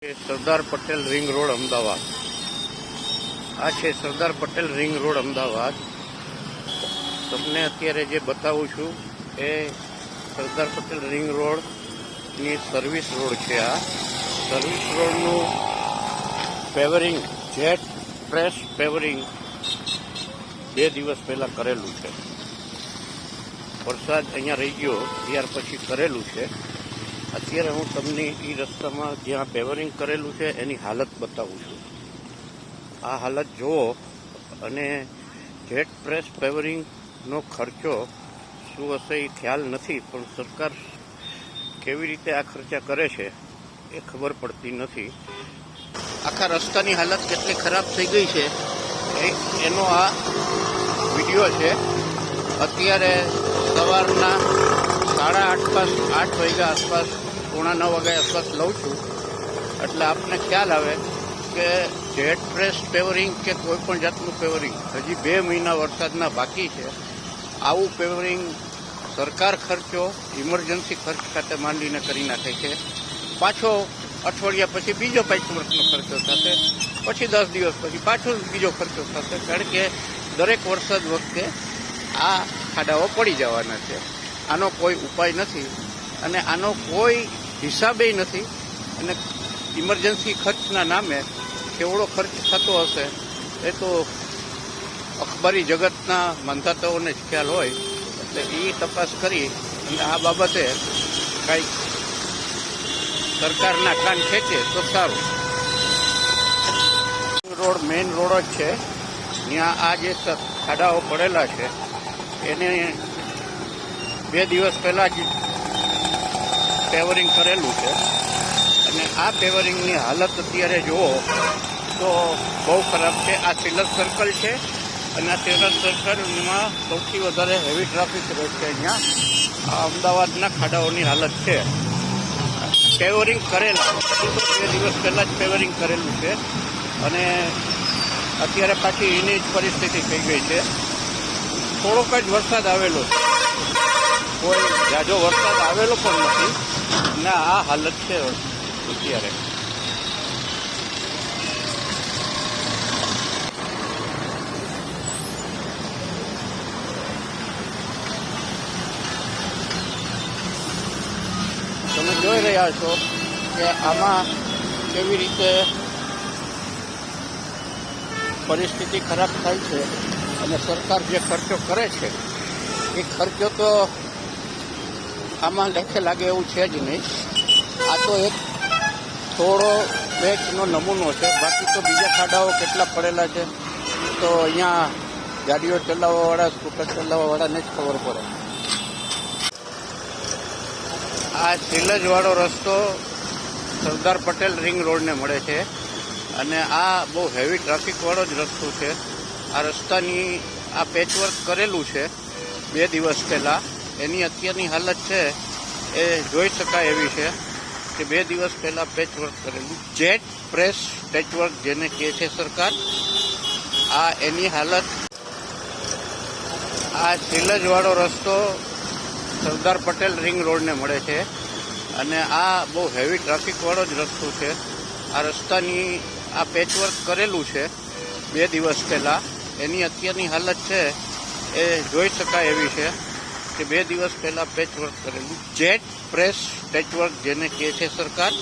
Sardar Patel ring road Ahmedabad. આ છે Sardar Patel ring road Ahmedabad. તમને અત્યારે જે બતાવું છું એ સરદાર પટેલ રિંગ રોડની સર્વિસ રોડ છે આ. સર્વિસ રોડનું પેવરિંગ જેટ પ્રેસ પેવરિંગ બે દિવસ પહેલાં કરેલું છે. વરસાદ અહીંયા રહી ગયો ત્યાર પછી કરેલું છે. અત્યારે હું તમને એ રસ્તામાં જ્યાં પેવરિંગ કરેલું છે, એની હાલત બતાવું છું. આ હાલત જુઓ અને જેટ પ્રેસ પેવરિંગનો ખર્ચો શું હશે એ ખ્યાલ નથી, પણ સરકાર કેવી રીતે આ ખર્ચા કરે છે એ ખબર પડતી નથી. આખા રસ્તાની હાલત કેટલી ખરાબ થઈ ગઈ છે. એનો આ વીડિયો છે. અત્યારે સવારના સાડા આઠ પાસ આઠ વાગ્યા આસપાસ પોણા નવ વાગે આસપાસ લઉં છું. એટલે આપને ખ્યાલ આવે કે જેટ પ્રેસ પેવરિંગ કે કોઈ પણ જાતનું પેવરિંગ હજી બે મહિના વરસાદના બાકી છે. આવું પેવરિંગ સરકાર ખર્ચો, ઇમરજન્સી ખર્ચ ખાતે માંડીને કરી નાખે છે. પાછો અઠવાડિયા પછી બીજો પાંચ વર્ષનો ખર્ચો થશે. પછી દસ દિવસ પછી પાછો બીજો ખર્ચો થશે. કારણ કે દરેક વરસાદ વખતે આ ખાડાઓ પડી જવાના છે. આનો કોઈ ઉપાય નથી. અને આનો કોઈ હિસાબે નથી. અને ઇમરજન્સી ખર્ચના નામે કેવડો ખર્ચ થતો હશે એ તો અખબારી જગતના મંધાતાઓને જ ખ્યાલ હોય. એટલે એ તપાસ કરી અને આ બાબતે કંઈક સરકારના કાન ખેંચે તો સારું. રોડ મેઇન રોડ જ છે. ત્યાં આ જે ખાડાઓ પડેલા છે, એને બે દિવસ પહેલાં જ પેવરિંગ કરેલું છે. અને આ પેવરિંગની હાલત અત્યારે જુઓ તો બહુ ખરાબ છે. આ સિલર સર્કલ છે અને આ સિલર સર્કલમાં સૌથી વધારે હેવી ટ્રાફિક રહે છે અહીંયા. અમદાવાદના ખાડાઓની હાલત છે. પેવરિંગ કરેલા, બે દિવસ પહેલાં જ પેવરિંગ કરેલું છે. અને અત્યારે પાછી એની જ પરિસ્થિતિ થઈ ગઈ છે. થોડોક જ વરસાદ આવેલો છે. કોઈ જાજો વરસાદ આવેલો પણ નથી. ને, આ હાલત છે અત્યારે. તમે જોઈ રહ્યા છો કે આમાં કેવી રીતે પરિસ્થિતિ ખરાબ થાય છે અને સરકાર જે ખર્ચો કરે છે, એ ખર્ચો તો આમાં લેખે લાગે એવું છે જ નહીં. આ તો એક થોડો બેચનો નમૂનો છે. બાકી તો બીજા ખાડાઓ કેટલા પડેલા છે? તો અહીંયા ગાડીઓ ચલાવવાવાળા, સ્કૂટર ચલાવવાવાળાને જ ખબર પડે. આ સિલજવાળો રસ્તો સરદાર પટેલ રિંગ રોડને મળે છે. અને આ બહુ હેવી ટ્રાફિકવાળો જ રસ્તો છે. આ રસ્તાની આ પેચવર્ક કરેલું છે બે દિવસ પહેલાં. એની અત્યારની હાલત છે, એ જોઈ શકાય એવી છે કે બે દિવસ પહેલાં પેચવર્ક કરેલું. જેટ પ્રેસ પેચવર્ક જેને કહે છે સરકાર, આ એની હાલત, આ સિલજવાળો રસ્તો સરદાર પટેલ રિંગ રોડને મળે છે અને આ બહુ હેવી ટ્રાફિકવાળો જ રસ્તો છે. આ રસ્તાની આ પેચવર્ક કરેલું છે બે દિવસ પહેલાં. એની અત્યારની હાલત છે, એ જોઈ શકાય એવી છે. કે બે દિવસ પહેલાં પેચવર્ક કરેલું. જેટ પ્રેસ પેચવર્ક જેને કહે છે સરકાર.